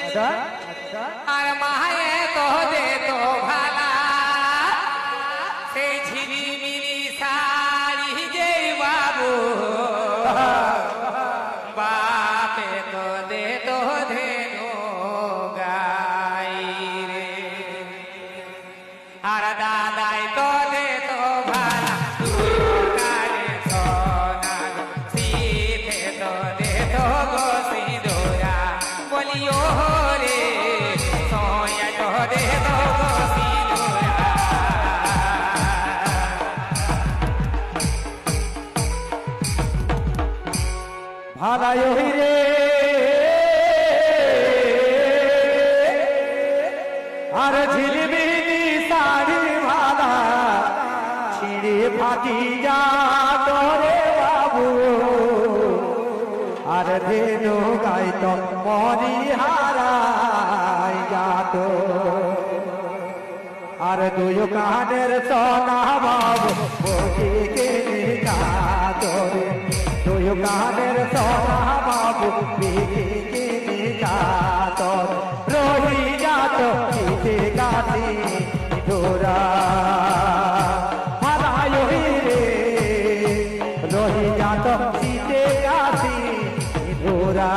আচ্ছা। আর মায়ে তো দে তো ভালা সেই ঝিলিমিলি শাড়ি যে বাবু। বাপে তো দে তো ভালাই রে। আর ঝিলমিলি শাড়ি ভালা ছিঁড়ে ফাটি যা তোরে বাবু। আর ধেনু গাইত মরি হারাই যাত। আর দুই কানের সোনা বাবু ইসলামের সহাবাবু বিকে নিজাত। রহি যাত ইতে গাতে ডোরা হারায়হি রে। রহি যাত ইতে গাতে ডোরা